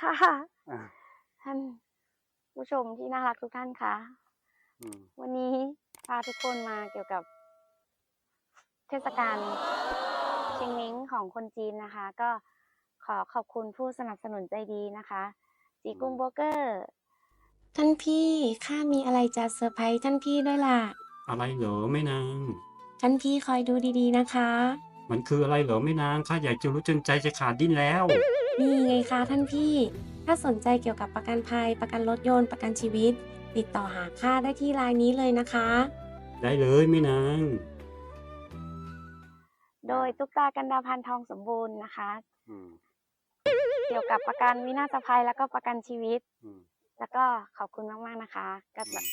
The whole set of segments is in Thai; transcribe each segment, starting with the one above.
ค่ะอ่าท่านผู้ชมที่น่ารักทุกท่านคะอืมวันนี้พาทุกคนมาเกี่ยวกับ เทศกาลเชียงม้งของคนจีนนะคะ ก็ขอขอบคุณผู้สนับสนุนใจดีนะคะจีกุ้งโบรกเกอร์ ท่านพี่ข้ามีอะไรจะเซอร์ไพรส์ท่านพี่ด้วยล่ะ อะไรเหรอแม่นาง ท่านพี่คอยดูดีๆนะคะ มันคืออะไรเหรอแม่นางข้าอยากจะรู้จนใจจะขาดดิ้นแล้ว นี่ไงคะท่านพี่ ถ้าสนใจเกี่ยวกับประกันภัย ประกันรถยนต์ ประกันชีวิต ติดต่อหาข้าได้ที่ไลน์นี้เลยนะคะ ได้เลยแม่นาง โดยตุ๊กตากันดาพันธ์ทองสมบูรณ์นะคะ อืมเกี่ยวกับประกันวินาศภัยแล้วก็ประกันชีวิต อืม แล้วก็ขอบคุณมากๆนะคะก็อืม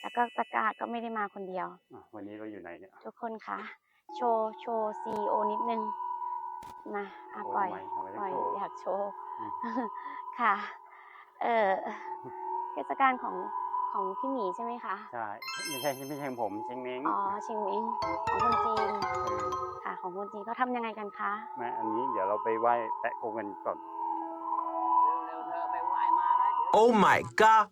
แล้วก็ตะกร้าก็ไม่ได้มาคนเดียว อะวันนี้เราอยู่ไหนเนี่ย ทุกคนคะโชว์โชว์ซีโอนิดนึง มาอะโชว์ปล่อยทำไมทำไมต้องปล่อยโชว์อยากโชว์อืมค่ะ เออเทศกาลของของพี่หมีใช่ไหมคะใช่ไม่ใช่ไม่ใช่ของผมเชงเม้งอ๋อเชียงเม้งของคนจีนเออค่ะ ของคนจีนเขาทำยังไงกันคะแม่อันนี้เดี๋ยวเราไปไหว้แปะโกงกันก่อน Oh my god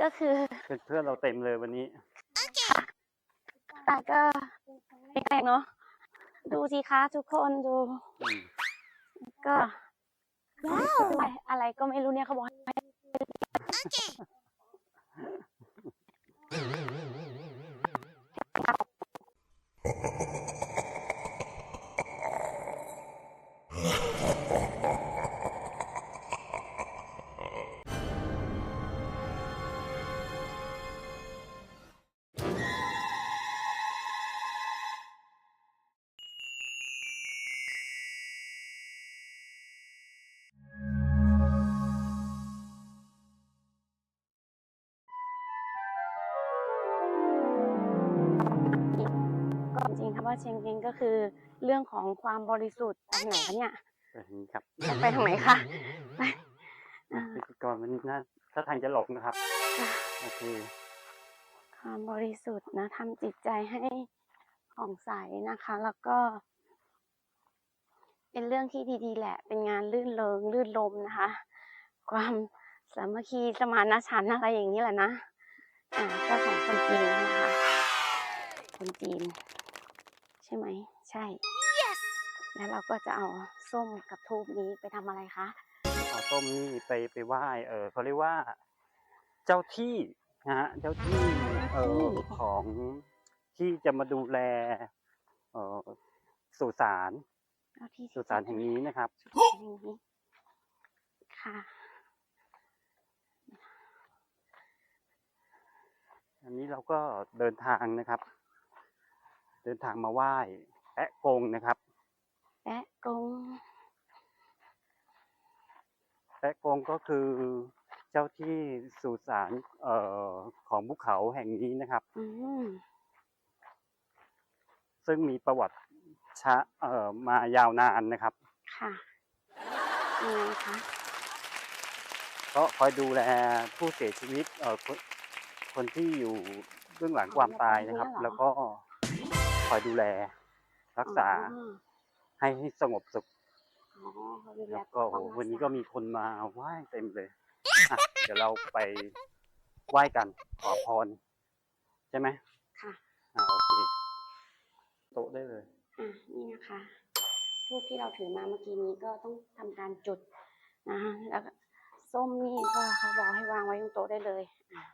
ก็คือเพื่อนๆเราเต็มเลยวันนี้ แต่ก็ไม่แปลกเนาะดูสิคะทุกคนดูอืมก็อะไรอะไรก็ไม่รู้เนี่ยเขาบอกให้ก็ เชงเกงก็คือเรื่องของความบริสุทธิ์ไปทางไหนคะเนี่ยไปทางนี้ครับจะไปทางไหนคะไปอ่าพิธีกรวันนี้น่าถ้าทางจะหลงนะครับค่ะโอเคความบริสุทธิ์นะทำจิตใจให้ผ่องใสนะคะ แล้วก็ เป็นเรื่องที่ดีๆ แหละ เป็นงานลื่นเริงลื่นลมนะคะ ความสามัคคีสมานฉันท์อะไรอย่างนี้แหละนะอ่าก็ของคนจีนนะคะคนจีนใช่ไหม ใช่แล้วเราก็จะเอาส้มกับทูบนี้ไปทำอะไรคะ เอาต้มนี่ไปไปไหว้เออเขาเรียกว่า เจ้าที่นะฮะเจ้าที่เออของที่จะมาดูแลเออสุสานเอาที่สุสานแห่งนี้นะครับแห่งนี้ค่ะอันนี้เราก็เดินทางนะครับ เดินทางมาไหว้แปะกงนะครับแปะกงแปะกงก็คือเจ้าที่สุสานเอ่อของภูเขาแห่งนี้นะครับอืมซึ่งมีประวัติชะเอ่อมายาวนานนะครับ ค่ะยังไงคะก็คอยดูแลผู้เสียชีวิตเอ่อคนคนที่อยู่เบื้องหลังความตายนะครับ แล้วก็ คอยดูแล รักษาอ๋อให้ให้สงบสุขอ๋อเขาดูแลแล้วก็ปโอ้กโหปัวันนี้รัษาก็มีคนมาไหว้เต็มเลยอะเดี๋ยวเราไปไหว้กันขอพร ใช่ไหมค่ะอ่าโอเคโต๊ะได้เลย อะนี่นะคะทูบที่เราถือมาเมื่อกี้นี้ก็ต้องทำการจุดนะคะแล้วก็ส้มนี่ก็เขาบอกให้วางไว้ตรงโต๊ะได้เลยอะ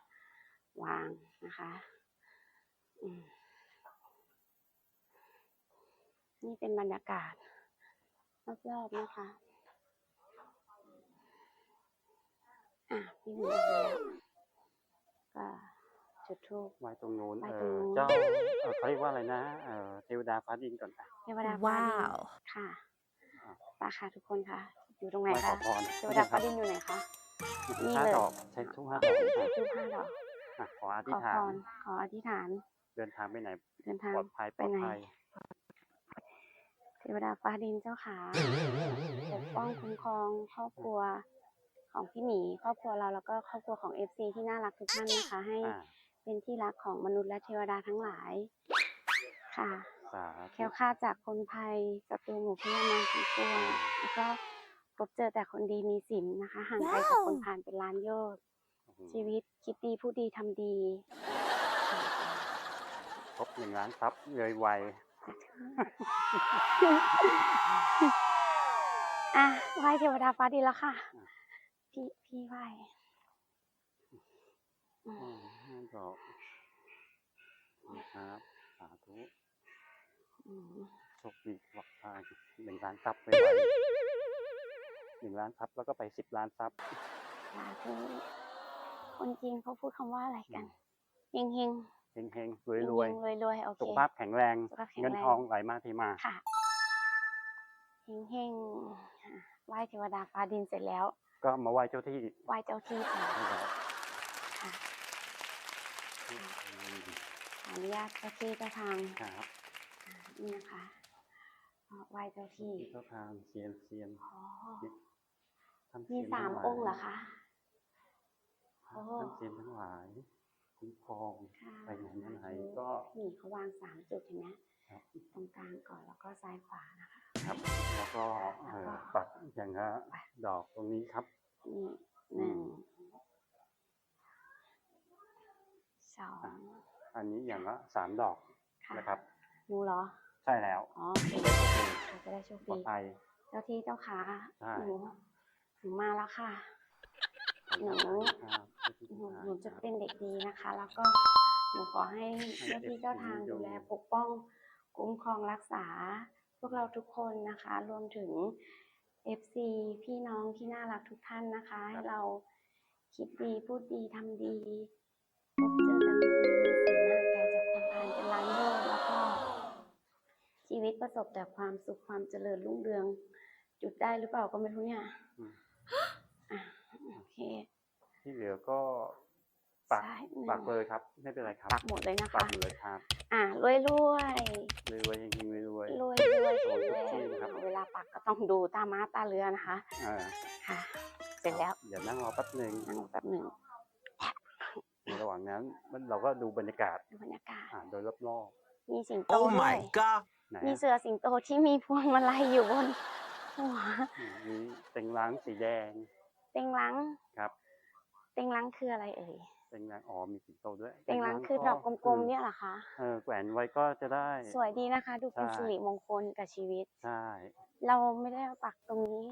วางนะคะ อืม นี่เป็นบรรยากาศรอบๆนะคะอะพี่หนูดูแล้วก็จุดทูบไหว้ตรงนู้นไหว้เอตรงอนู้น เจ้าเอ่อเขาเรียกว่าอะไรนะเออเทวดาฟ้าดินก่อนอะเทวดาฟ้าดินว้าวค่ะอ่าปาค่ะทุกคนค่ะ อยู่ตรงไหนไหว้ขคะอพรเทวดาฟ้าดินอยู่ไหนคะ นี่ห้าเลย ดอกใช้ทุกห้าดอกอะทูบห้าดอกอะขออขธิอษฐาพนรขออธิษฐานเดินทางไปไหนเดินทาง ปลอดภัยปไปลอดไหน ภัยเท วดาฟ้าดินเจ้าขาปกป้องคุ้มครองครอบครัวของพี่หมี ครอบครัวเราแล้วก็ครอบครัวของเอฟซีที่น่ารักทุกท่านนะคะ ให้อ่าเป็นที่รักของมนุษย์และเทวดาทั้งหลาย ค่ะสาแคล้วคลาดจากคนภัยศัตรูหมู่พยามารผีตัวแล้วก็พบเจอแต่คนดีมีศีลนะคะ ห่างไกลจากคนผ่านเป็นล้านโยชน์ชีวิตคิดดีพูดดีทำดี ครบหนึ่งล้านซับเลยไว อะไหว้เทวดาฟ้าดินแล้วค่ะ พี่พี่ไหว้อือืมมห้าดอกนะครับสาธุอืมโชคดีปลอดภัยหนึ่งล้านซับเลยไวหนึ่งล้านซับแล้วก็ไปสิบล้านซับสาธุคนจีนเขาพูดคำว่าอะไรกันเฮงเฮง เฮงเฮงรๆวยรวยรวยรวยๆโอเคสุขภาพแข็งแรงสุขภาพแข็งแรง เงินทองไหลมาเทมาค่ะเฮงเฮงๆอะไหว้เทวดาฟ้าดินเสร็จแล้ว ก็มาไหว้เจ้าที่ไหว้เจ้าที่ต่อให้แล้วค่ะอืมขออนุญาตเจ้าที่เจ้าทางครับอ่านี่นะคะก็ไหว้เจ้าที่ที่เจ้าทางเซียนเซียนอ๋อท่านมีเซียนสามทั้องค์เหรอคะโอ้ท่านเซียนทั้งหลาย คุ้มครองค่ะไปไหนมาไหนก็นี่เขาวางสามจุดเห็นไหมครับตรงกลางก่อนแล้วก็ซ้ายขวานะคะครับ แล้วก็เอ่อปักอย่างละดอกตรงนี้ครับนี่หนึ่งสองอันนี้อย่างละสามดอกค่ะนะครับหนูเหรอ ใช่แล้วอ๋อโอเคโอเคเราจะได้โชคปลอดีดภัยเจ้าที่เจ้าขาใช่หนูหนูมาแล้วค่ะ หนูครับหนูหนูจะเป็นเด็กดีนะคะ แล้วก็หนูขอให้เจ้าที่เจ้าทางดูแลปกป้องคุ้มครองรักษา พวกเราทุกคนนะคะ รวมถึง FC พี่น้องที่น่ารักทุกท่านนะคะ ให้เราคิดดีพูดดีทำดีพบเจอแต่คนดีมีศีลห่างไกลจากคนพาลเป็นล้านโลกแล้วก็ ชีวิตประสบแต่ความสุขความเจริญรุ่งเรือง จุดได้หรือเปล่าก็ไม่รู้เนี่ยอืมอะโอ เค ที่เหลือก็ปักใช่ปักเลยครับไม่เป็นไรครับปักหมดเลยนะปัคะกเลยครับอะรวยรวยรวยรวยๆจริงๆรวยรวยรวยโอ้แข็งยแรจริงงครับเวลาปักก็ต้องดูตาม้าตาเรือนะคะๆอ่าค่ะ เสร็จแล้วเดี๋ยวนั่งรอแป๊บหนึ่งนั่งแป๊บหนึ่งในระหว่างนั้นเราก็ดูบรรยากาศดูบรรยากาศ อ่าโดยรอบมีสิงโต Oh ด้วย my god. ๆไหนมีอะเสือสิงโตที่มีพวงมาลัยอยู่บนหัวอืมมีเต็งล้างสีแดง เต็งลังครับ เต็งลังคืออะไรเอ่ยเต็งล้างอ๋อมีสิงโตด้วยเต็งลังคือดอกกลมๆเนี่ยเหรอคะเออแขวนไว้ก็จะได้ สวยดีนะคะ ดูเป็นใช่สิริมงคลกับชีวิตใช่เราไม่ได้มาปักตรงนี้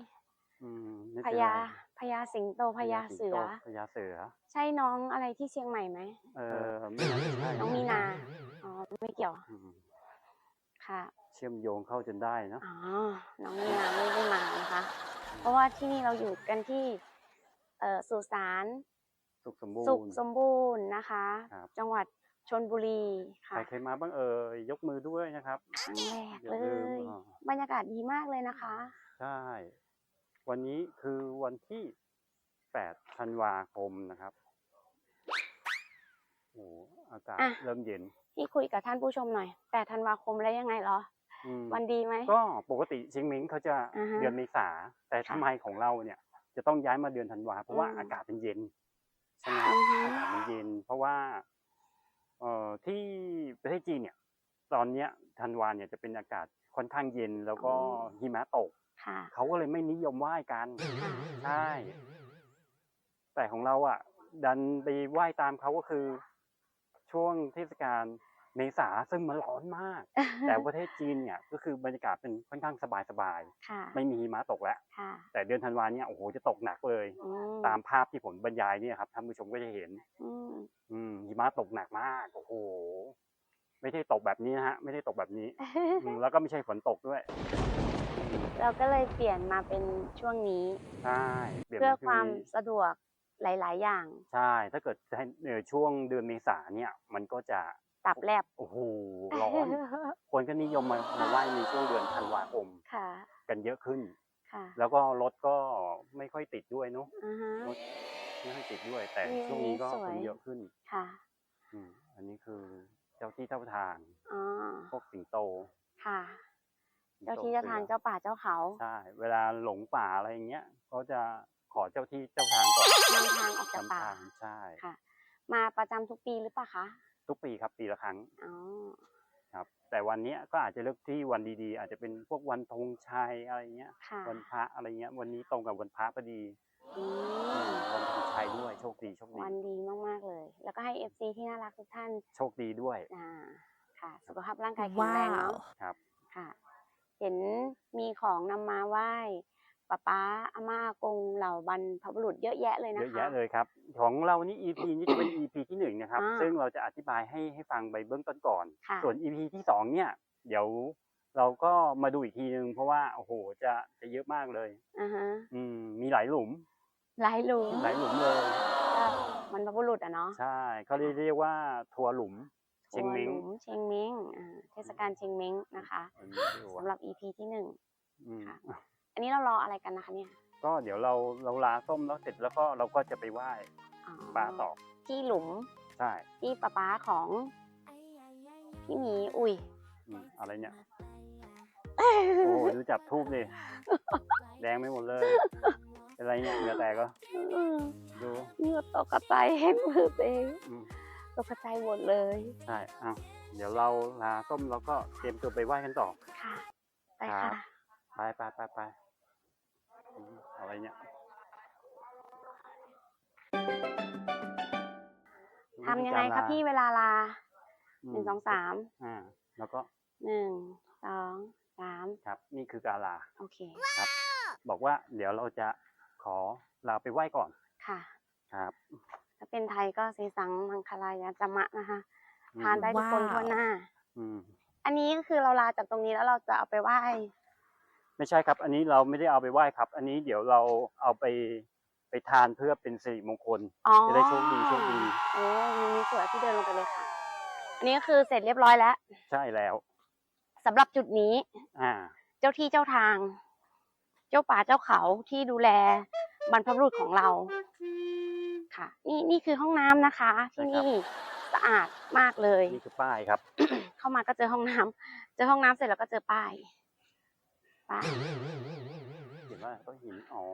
อืมไม่พเป็นไรญาพญาสิงโตพญาเสือพญาเสือ ใช่น้องอะไรที่เชียงใหม่ไหมเออไม่น่าจะใช่น้องมีนาอ๋อไม่เกี่ยวอืมค่ะ เชื่อมโยงเข้าจนได้เนอะอ๋อ น้องมีนาไม่ได้มานะคะ เพราะว่าที่นี่เราอยู่กันที่ เอ่อสุสานสุขสมบูรสุขณ์สมบูรณ์นะคะ ครับ จังหวัดชนบุรีค่ะใครเคยมาบ้างเอ่ยยกมือด้วยนะครับครั้งแรกอย่าเลลืมย อ่าบรรยากาศดีมากเลยนะคะ ใช่ วันนี้คือวันที่8ธันวาคมนะครับโอ้อากาศอะ เริ่มเย็น พี่คุยกับท่านผู้ชมหน่อยแต่ธันวาคมแล้วยังไงเหรอ อืมวันดีไหม ก็ปกติเชียงมิงเขาจะอ่าฮะเดือนเมษาแต่ค่ะทำไมของเราเนี่ย จะต้องย้ายมาเดือนธันวาเพราะว่าอืมอากาศมันเย็นใช่ไหมอือฮึ อากาศมันเย็น เพราะว่า เอ่อที่ประเทศจีนเนี่ย ตอนเนี้ยธันวาเนี่ยจะเป็นอากาศค่อนข้างเย็น แล้วก็หิมะตก ค่ะ เขาก็เลยไม่นิยมไหว้กันค่ะใช่ แต่ของเราอะ ดันไปไหว้ตามเขาก็คือ ช่วงเทศกาล เมษาซึ่งมันร้อนมาก แต่ประเทศจีนเนี่ยก็คือบรรยากาศเป็นค่อนข้างสบายค่ะๆไม่มีหิมะตกแล้วค่ะแต่เดือนธันวาเนี่ยโอ้โหจะตกหนักเลยอืมตามภาพที่ผมบรรยายเนี่ยครับท่านผู้ชมก็จะเห็นอืมอืมหิมะตกหนักมากโอ้โหไม่ได้ตกแบบนี้นะฮะ ไม่ได้ตกแบบนี้อืมแล้วก็ไม่ใช่ฝนตกด้วย เราก็เลยเปลี่ยนมาเป็นช่วงนี้ใช่ปลี่ยนเพื่อเป็นความช่งนี้สะดวกหลาย ๆ อย่าง ใช่ ถ้าเกิดให้เอ่อช่วงเดือนเมษาเนี่ย มันก็จะ ตับแลบ โอ้โหร้อน คนก็นิยมมามาไหว้ในช่วงเดือนธันวาคมค่ะ กันเยอะขึ้น ค่ะแล้วก็รถก็ไม่ค่อยติดด้วยเนาะอ่าฮะ รถไม่ค่อยติดด้วย แต่อืมช่วงนี้ก็สวย คนเยอะขึ้น ค่ะ อืมอันนี้คือเจ้าที่เจ้าทางอ๋อ พวกสิงโตค่ะ สิงโตเจ้าที่เจ้าทางสือเจ้าป่าเจ้าเขาใช่เวลาหลงป่าอะไรอย่างเงี้ยเขาจะขอเจ้าที่เจ้าทางก่อนนำทางออกจากนำป่าทางใช่ ค่ะ มาประจำทุกปีหรือเปล่าคะ ทุกปีครับปีละครั้งอ๋อครับ แต่วันเนี้ยก็อาจจะเลือกที่วันดีๆ อาจจะเป็นพวกวันธงชัยอะไรเงี้ย ค่ะวันพระอะไรเงี้ย วันนี้ตรงกับวันพระพอดีอือืมมวันธงชัยด้วยโชคดีโชคดีวันดีมากๆเลย แล้วก็ให้เอฟซีที่น่ารักทุกท่านโชคดีด้วยอ่าค่ะ สุขภาพร่างกายแข็งแรงเนาะ ครับ ค่ะ เห็นมีของนำมาไหว้ ป้าป้าอาม่าอากงเหล่าบรรพบุรุษเยอะแยะเลยนะเยคะอะแยะเลยครับ ของเรานี่ EP นี้จะเป็น EP ที่หนึ่งนะครับ อ่าซึ่งเราจะอธิบายให้ให้ฟังไปเบื้องต้นก่อน ค่ะ ส่วน EP ที่สองเนี่ยเดี๋ยวเราก็มาดูอีกทีนึง เพราะว่าโอ้โหจะจะเยอะมากเลย อ่าฮะอืมมีหลายหลุม หลายหลุมหลายหลุมเลยก็บรรพบุรุษอะเนาะใช่เขาเรียกเรียกว่าทัวร์หลุมเชียงทัวร์เม้งหลุมเชียงเม้งอ่าเทศกาลเชียงเม้งนะคะอันนี้ไม่รู้สำอะหรับ EP ที่หนึ่ง อืมค่ะ อันนี้เรารออะไรกันนะคะเนี่ยก็เดี๋ยวเราเราลาส้มแล้วเสร็จแล้วก็เราก็จะไปไหว้อ๋อปลาต่อที่หลุมใช่ที่ป้าป้าของพี่หมีอุ้ย อืมอะไรเนี่ย โอ้โหดูจับทูบดิแดงไม่หมดเลย เป็นไรเนี่ยเหงื่อแตกก็อืมดูเหงื่อตกกระจายเห็นมือตัวเองอืมตกกระจายหมดเลยใช่อ้าวเดี๋ยวเราลาส้มแล้วก็เตรียมตัวไปไหว้กันต่อ ค่ะ ไปครัค่ะบไปไปไปไป อืมอะไรเนี่ยทำยังไงคะพี่เวลาลาอืมหนึ่งสองสามอ่า แล้วก็หนึ่งสองสามครับ นี่คือการลาโอเคบอกว่าเดี๋ยวเราจะขอลาไปไหว้ก่อนค่ะครับถ้าเป็นไทยก็เซซังมังคลายาจามะนะคะอืมทานได้ทุกคนว้าวทั่วหน้าอืมอันนี้ก็คือเราลาจากตรงนี้แล้วเราจะเอาไปไหว้ ไม่ใช่ครับ อันนี้เราไม่ได้เอาไปไหว้ครับ อันนี้เดี๋ยวเราเอาไปไปทานเพื่อเป็นสิริมงคลอ๋อจะได้โชคดีโชคดีโอ้มีมีสวยที่เดินลงไปเลยค่ะ อันนี้ก็คือเสร็จเรียบร้อยแล้วใช่แล้วสำหรับจุดนี้ อ่า เจ้าที่เจ้าทาง เจ้าป่าเจ้าเขาที่ดูแลบรรพบุรุษของเรา ค่ะ นี่นี่คือห้องน้ำนะคะ ที่นี่สะอาดมากเลย นี่คือป้ายครับ เข้ามาก็เจอห้องน้ำเจอห้องน้ำเสร็จแล้วก็เจอป้าย ป้ายเห็นว่าต้นหินอ๋อ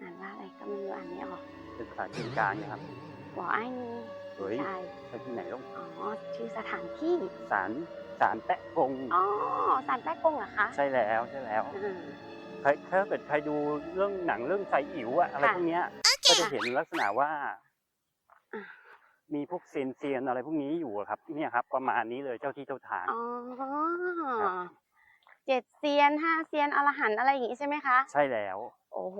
อ่านว่าอะไรก็ไม่รู้อ่านไม่ออกเป็นสถานที่กลางนะครับบอกไอ้นี่เฮ้ยใช่ไปที่ไหนต้องอ๋อชื่อสถานที่ศาลศาลแตะกงอ๋อสารแป้กงเหรอคะใช่แล้วใช่แล้วอ่าใครถ้าเกิดใครดูเรื่องหนังเรื่องไซอิ๋วอะอะไรค่ะพวกเนี้ยก็จะเห็นลักษณะว่าอะมีพวกเซียนเซียนๆอะไรพวกนี้อยู่อะครับ เนี่ยครับ ประมาณนี้เลยเจ้าที่เจ้าทางอ๋อครับ เจ็ดเซียนห้าเซียนอรหันต์อะไรอย่างงี้ใช่ไหมคะ ใช่แล้ว โอ้โห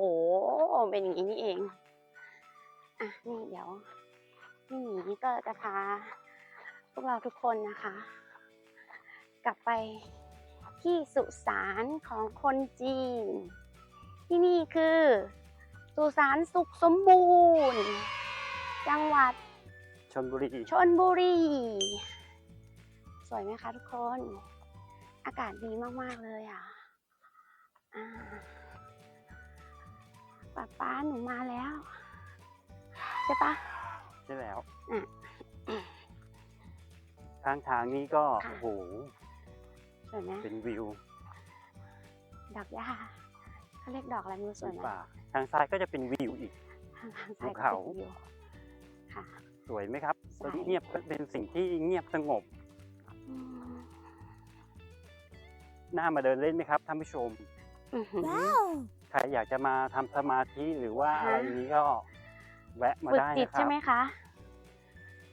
เป็นอย่างนี้นี่เอง อะ นี่เดี๋ยวพี่หมีก็จะพาพวกเราทุกคนนะคะ กลับไปที่สุสานของคนจีน ที่นี่คือสุสานสุขสมบูรณ์ จังหวัดชนบุรี ชนบุรี สวยไหมคะทุกคน อากาศดีมาก ๆ เลยอะอ่าป๊าป๊าหนูมาแล้ว ใช่ปะใช่แล้วอะทางทางนี้ก็ค่ะโอ้โหสวยไหมเป็นวิว ดอกหญ้าเขาเรียกดอกอะไรไมือสเป็วยนไหมป่าทางซ้ายก็จะเป็นวิวอีกทางทางภูซ้ายก็เขาเป็นวิวค่ะ สวยไหมครับสวยเงียบเป็นสิ่งที่เงียบสงบ น่ามาเดินเล่นไหมครับท่านผู้ชมอื้อหือใครอยากจะมาทำสมาธิหรือว่าฮะอะไรอย่างนี้ก็แวะมาฝึกได้จิตนะครัใช่บไหมคะ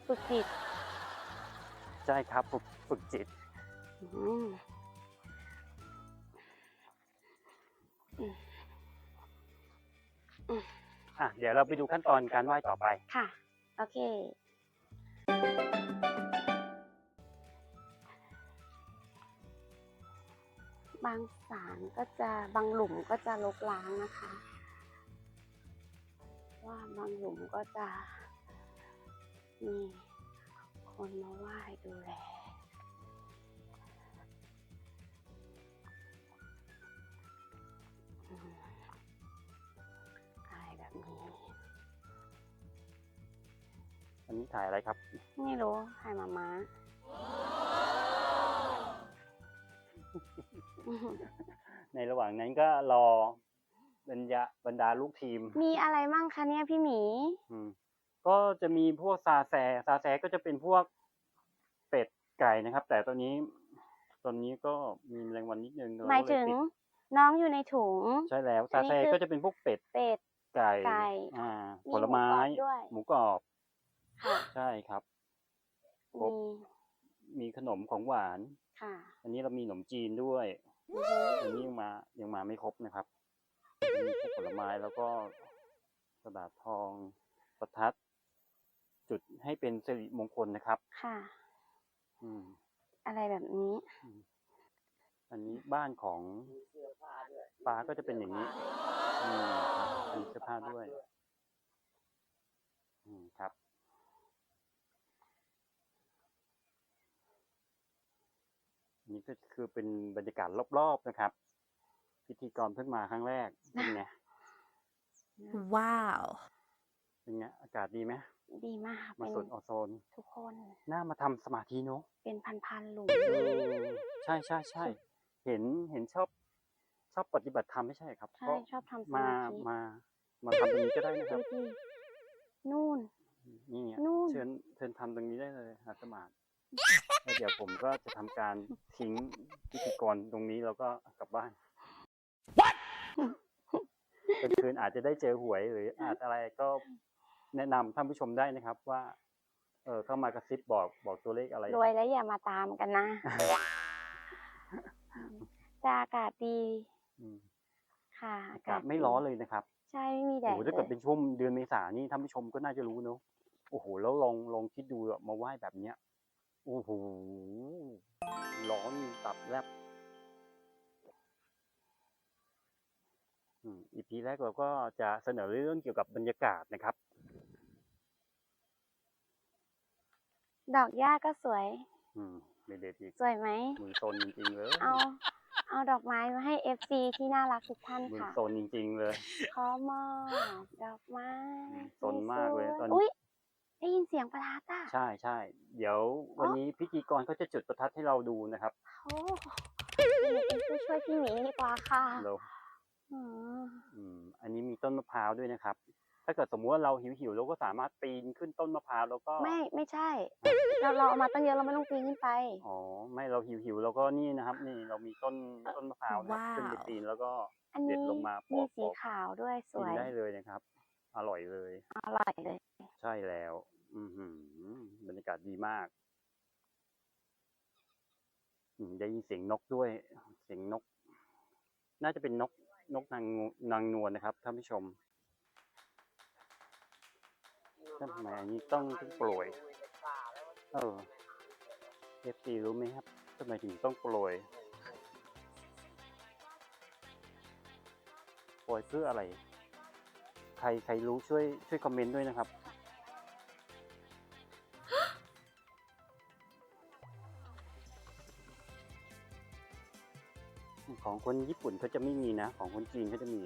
ฝึกจิตใช่ครับฝึกฝึกจิตอืมอืมอะเดี๋ยวเราไปดูขั้นตอนการไหว้ต่อไป ค่ะ โอเค บางสารก็จะบางหลุมก็จะลกล้างนะคะ ว่าบางหลุมก็จะมีคนมาไหว้ดูแลอืมอะไรแบบนี้ อันนี้ถ่ายอะไรครับ ไม่รู้ถ่ายมาม้า ในระหว่างนั้นก็รอบรรยาบรรดาลูกทีม มีอะไรมั่งคะเนี่ยพี่หมี อืม ก็จะมีพวกซาแซซาแซก็จะเป็นพวกเป็ดไก่นะครับ แต่ตอนนี้ ตอนนี้ก็มีแมลงวันนิดนึงเรหมายก็เลถึงปิดน้องอยู่ในถุง ใช่แล้วอัซานนี้เซคือก็จะเป็นพวกเป็ดเป็ดไก่ไก่อ่ามีผลไม้ หมูกรอบด้วยหมูกรอบค่ะใช่ครับครบมีมีขนมของหวาน ค่ะ อันนี้เรามีขนมจีนด้วย อือฮึอันนี้ยังมายังมาไม่ครบนะครับมีพวกผลไม้แล้วก็กระดาษทองประทัด จุดให้เป็นสิริมงคลนะครับ ค่ะ อืม อะไรแบบนี้ อันนี้บ้านของป้าก็จะเป็นอย่างนี้ อืมครับมีเสื้อผ้าด้วย อืมครับ นี่ก็คือเป็นบรรยากาศรอบๆนะครับ พิธีกรเพิ่งมาครั้งแรกเป็นไง Wow. เป็นไงอากาศดีไหมดีมากมาเป็นสวนออโซน ทุกคนน่ามาทำสมาธิเนอะเป็นพันๆหลุมเออใช่ใช่ใช่เห็นเห็นชอบ ชอบปฏิบัติธรรมไม่ใช่ครับใช่ก็ชอบทำสมามาธิมา มาทำตรงนี้ก็ได้นะคดูรับดินู่นนี่ไงนู่นเชิญเชิญทำตรงนี้ได้เลยอาสมาธิ แล้วเดี๋ยวผมก็จะทำการทิ้งพิธีกรตรงนี้แล้วก็กลับบ้านกลางคืนอาจจะได้เจอหวยหรืออาจอะไรก็แนะนำท่านผู้ชมได้นะครับว่า เออเข้ามากระซิบบอกบอกตัวเลขอะไรรวยแล้วอย่ามาตามกันนะจะอากาศดีอืมค่ะอากาศไม่ร้อนเลยนะครับ ใช่ไม่มีแดโอ้ดโหเลถ้าเกิดยเป็นช่วงเดือนเมษานี่ท่านผู้ชมก็น่าจะรู้เนอะโอ้โห แล้วลองลองคิดดูอะมาไหว้แบบเนี้ย โอ้โหร้อนตับแลบอืมอีพีแรกเราก็จะเสนอเรื่องเกี่ยวกับบรรยากาศนะครับ ดอกหญ้าก็สวย อืมไม่เด็ดอีกสวยไหมมือโซนจริงๆเลยเอา เอาดอกไม้มาให้เอฟซีที่น่ารักทุกท่านมือค่ะโซนจริงๆเลยขอมอบดอกไม้อืมสนมากเลยตอนนี้อุ้ย ได้ยินเสียงประทัดอะใช่ใช่เดี๋ยววันนี้พิธีกรเขาจะจุดประทัดให้เราดูนะครับโอ้เดี๋ยวหนูเป็นผู้ช่วยพี่หมีดีกว่าค่ะเราอืมอืมอันนี้มีต้นมะพร้าวด้วยนะครับ ถ้าเกิดสมมุติว่าเราหิวๆเราก็สามารถปีนขึ้นต้นมะพร้าวแล้วก็ไม่ไม่ใช่ เราเราเอามาตั้งเยอะเราไม่ต้องปีนขึ้นไปอ๋อไม่เราหิวๆเราก็นี่นะครับ นี่เรามีต้นต้นมะพร้าวนะครับว้าวขึ้นไปปีนแล้วก็อันเด็นี้ดลงมาปมีอกสีปอกขาวด้วยสกินวยได้เลยนะครับ อร่อยเลย อร่อยเลย ใช่แล้ว อือหือบรรยากาศดีมากอืมได้ยินเสียงนกด้วย เสียงนก น่าจะเป็นนก นกนางงูนางนวลนะครับท่านผู้ชมทำไมอันนี้ต้องต้องโปรย เออเอฟซีรู้ไหมครับทำไมถึงต้องโปรยโปรยเพื่ออะไรใค รใครรู้ช่วยช่วยคอมเมนต์ด้วยนะครับ ของคนญี่ปุ่นเขาจะไม่มีนะ ของคนจีนเขาจะมี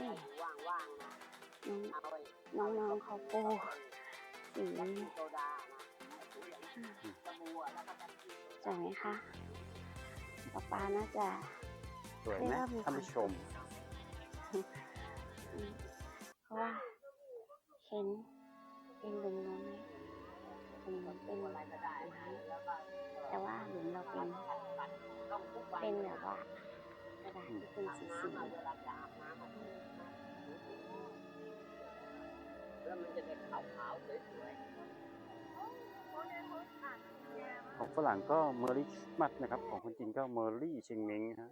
นี่ว่างๆนะเอาไว้น้องๆเขาปูสีโซดาสบู่แล้วก็จะสวยไหมคะป๊าป๊าน่าจะสวยไหมท่านผู้ชม เพราะว่าเห็นเป็นหลุมนู้นไหมหลุมเป็นอะไรก็ได้แต่ว่าหลุมเราเป็นต้องทุกวันเป็นแบบว่ากระดาษที่เป็นสีสี แล้วมันจะได้ขาวๆสวยของฝรั่งก็เมอรี่คริสต์มาสนะครับ ของคนจีนก็เมอรี่เชงเม้งนะฮะ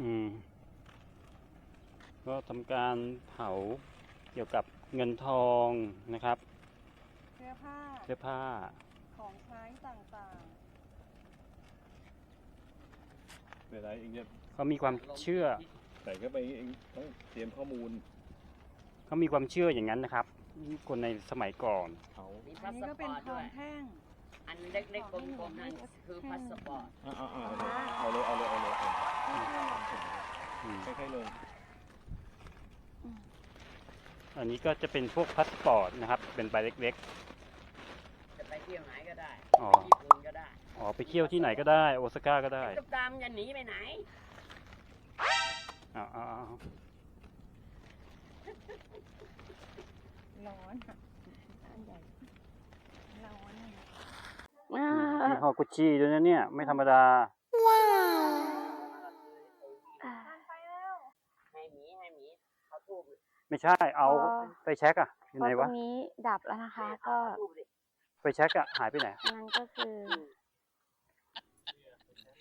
อืม ก็ทำการเผาเกี่ยวกับเงินทองนะครับ เสื้อผ้าเสื้อผ้า ของใช้ต่างเวลาเองจะเขามีความเชื่อ ใส่เข้าไปเองต้องเตรียมข้อมูลเขามีความเชื่ออย่างนั้นนะครับคนในสมัยก่อนมีอัพานนี้สก็ปเป็นอร์ตทด้อวงย แท่ง อันเล็กๆกลมๆนั่นคือพาสปอร์ตอ่าอ่าอ่าเอาเลยเอาเลยเอาเลยเอาเลยอืมค่อยๆลงอันนี้ก็จะเป็นพวกพาสปอร์ตนะครับ เป็นใบเล็กจะไป เที่ยวไหนก็ได้อ๋อไปญี่ปุ่นก็ได้ๆอ๋อไปเที่ยวที่ไหนก็ได้ โอซาก้าก็ได้ตุ๊กตามนจะหนีไปไหน อ้าวอ้าวอ้าวร้อนอะอันใหญ่ร้อนอะอ่ายี่ห้อกุชชี่ด้วยนะเนี่ย ไม่ธรรมดา ให้หมีให้หมีเขาทูบไม่ใช่เอาไปเช็คอะอยู่พไหนอตรวะงนี้ดับแล้วนะคะ ก็ทูบดิ ไปเช็คอะหายไปไหน อันนั้นก็คือ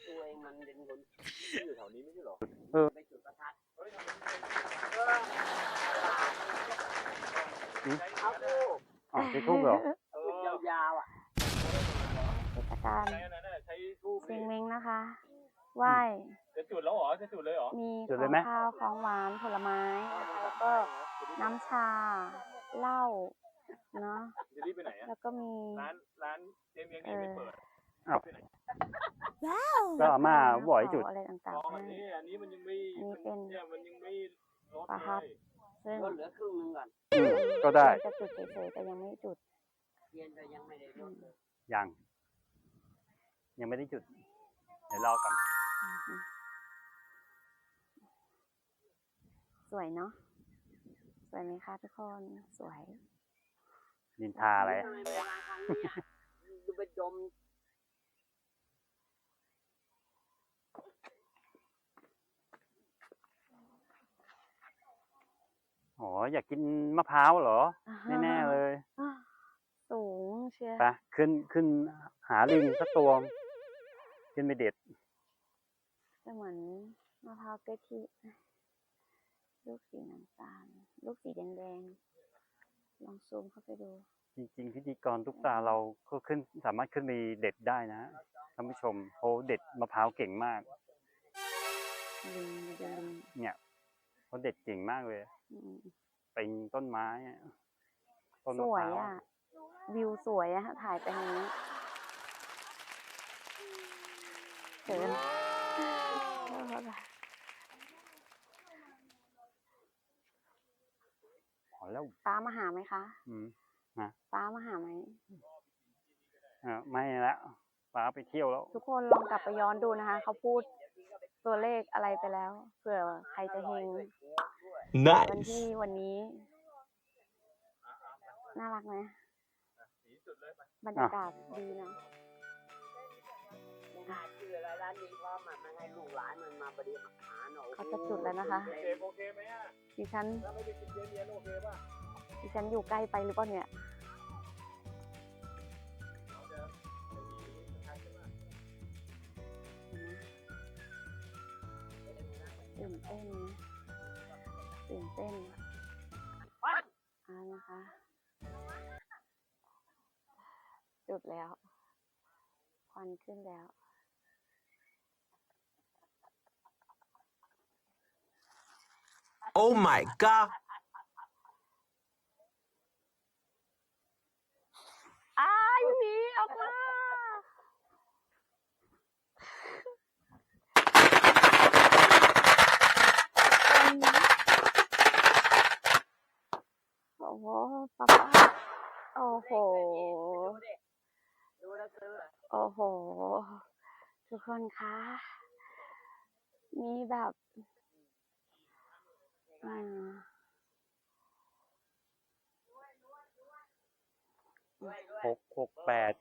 ตัวเองมันเป็นคนอยู่แถวนี้ไม่ใช่เหรอไปจุดประทัดอืมเอาทูบอ๋อใช้ทูบเหรอทูบยาวๆอะเทศกาลใช้อันนั้นน่ะใช้ทูบเซิงเม้งนะคะ ไหว้ จะจุดแล้วเหรอจะจุดเลยเหรอมีจุดขเลอยงไหมข้าวของหวานผลไม้นะคะแล้วก็น้ำชา เหล้า เนาะจะรีบไปไหนอะแล้วก็มีร้านร้านเจมส์ยังไม่เปิดก็อาม่าบ่อยจุดอะไรต่างอ๋อๆอันให้นี้อันนี้มันยังไม่อันนี้เป็นเนี่ยมันยังไม่ลดปลาครับเลยซึ่งลดเหลือครึ่งหนึงก่อนอืมก็ได้จะจุดเฉยๆแต่ยังไม่จุดเทียนก็ยังไม่ได้ลดเลยยังยังไม่ได้จุด เดี๋ยวรอก่อนอือฮึสวยเนาะ สวยไหมคะทุกคน สวย นินทาอะไรทำไมเวลาครั้งนี้อะดูไปจมอ๋อ อยากกินมะพร้าวเหรอ แน่ๆเลยอ่าสูงเชียร์ไปขึ้นขึ้นหาลิงสักตัว ขึ้นไปเด็ดจะเหมือนมะพร้าวกะทิลูกสีน้ำตาล ลูกสีแดงๆ ลองซูมเข้าไปดู จริงๆพิธีกรทุกตาเราก็ขึ้นสามารถขึ้นไปเด็ดได้นะท่านผู้ชมเขาเด็ดมะพร้าวเก่งมาก ลิงดูลิงเนี่ยเขาเด็ดเก่งมากเลย อืมเป็นต้นไม้อะต้นสมะวพยร้าวอะ วิวสวยอะ ถ่ายไปทางนี้เขิน พอแล้วป้ามาหาไหมคะ อืมป้ามาหาไหมอ่าไม่ละป้าไปเที่ยวแล้ว ทุกคนลองกลับไปย้อนดูนะคะ เขาพูดตัวเลขอะไรไปแล้วเผื่อใครจะเฮงวันที่ Nice. วันนี้ น่ารักไหมบรรยากาศดีเนาะ ไม่น่าเชื่อเลยร้านนี้พร้อมอะมันให้ลูกหลานมันมาปฏิบัติหารเนอะเขาจะจุดแล้วนะคะ เจมส์โอเคไหมอะดิฉันถ้าไม่ได้กินเจมส์เย็นโอเคป่ะดิฉันอยู่ใกล้ไปหรือเปล่าเนี่ยตื่นเต้นนะตื่นเต้นอ่านะคะ จุดแล้ว ควันขึ้นแล้ว Oh my god. อ้ายหนีออกมาโอ้โหป๊าป๊าโอ้โห โอ้โห ทุกคนคะ มีแบบ อ่าหกหกแปด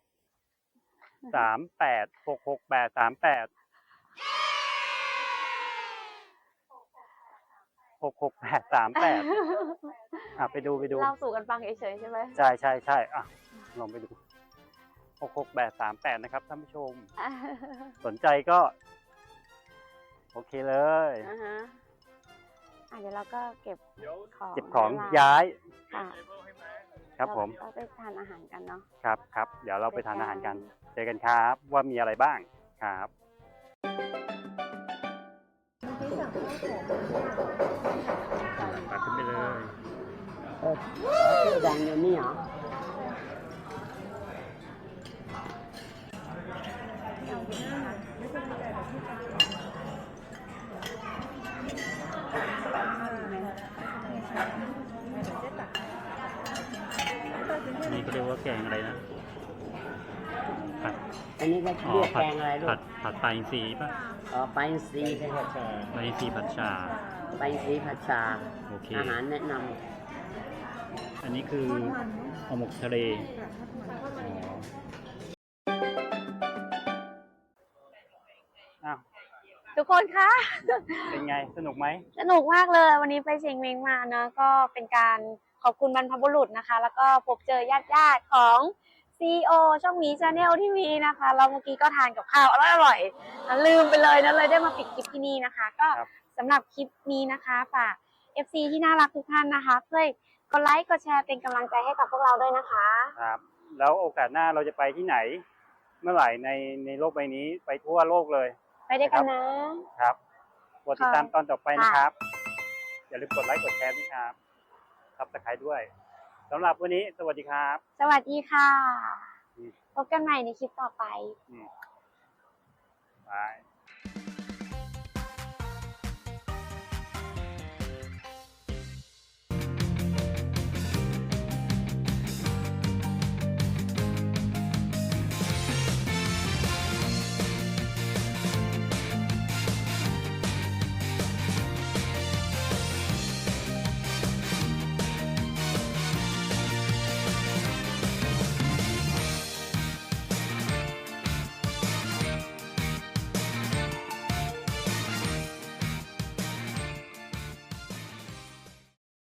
สามแปดหกหกแปดสามแปดหกหกแปดสามแปดอะไปดูไปดูเล่าสู่กันฟังเฉยๆใช่ไหมใช่ใช่ใช่อะลองไปดูหกหกแปดสามแปดนะครับท่านผู้ชม สนใจก็ โอเคเลย อ่าฮะ อะเดี๋ยวเราก็เก็บเดี๋ยวของเก็บของเวลย้าย ค่ะเทเบิลให้ไหมครับผม เราไปทานอาหารกันเนาะ ครับครับ เดี๋ยวเราไปเจอทานอาหารกันกัน เจอกันครับว่ามีอะไรบ้างครับตัดขึ้นไปเลยเออเสื้อแดงอยู่นี่เหรอนี่เขาเรียกว่าแกงอะไรนะ ผัด อันนี้ก็อ๋อเรียกผัแกดงอะไรลูผักดผัดปลาอินทรีป่ะอ๋อไปลาอินทรีย์ใช่ไหมปลาอินทรีผัดชา ไปลาอินทรีย์ผัดชา โอเค อาหารแนะนอันนี้คือห่อหมกทะเล คนคะ เป็นไงสนุกไหมสนุกมากเลย วันนี้ไปเชียงเมงมาเนอะก็เป็นการขอบคุณบรรพบุรุษนะคะ แล้วก็พบเจอญาติญาติๆของ CEO ช่องมีชาแนลที่มีนะคะแล้วเมื่อกี้ก็ทานกับข้าวอร่อยอร่อยๆอะลืมไปเลยนะเลยได้มาปิดคลิปที่นี่นะคะ ก็ครับ สำหรับคลิปนี้นะคะฝาก FC ที่น่ารักทุกท่านนะคะช่วยกดไลค์กดแชร์เป็นกำลังใจให้กับพวกเราด้วยนะคะ ครับ แล้วโอกาสหน้าเราจะไปที่ไหน เมื่อไหร่ในในโลกใบนี้ไปทั่วโลกเลยไป ด้วยกันนะ ครับกดติดตามตอนต่อไปนะครับค่ะอย่าลืมกดไลค์กดแชร์ด้วยครับทับสไครด้วยสำหรับวันนี้สวัสดีครับ สวัสดีค่ะอืมพบกันใหม่ในคลิปต่อไปอืมบาย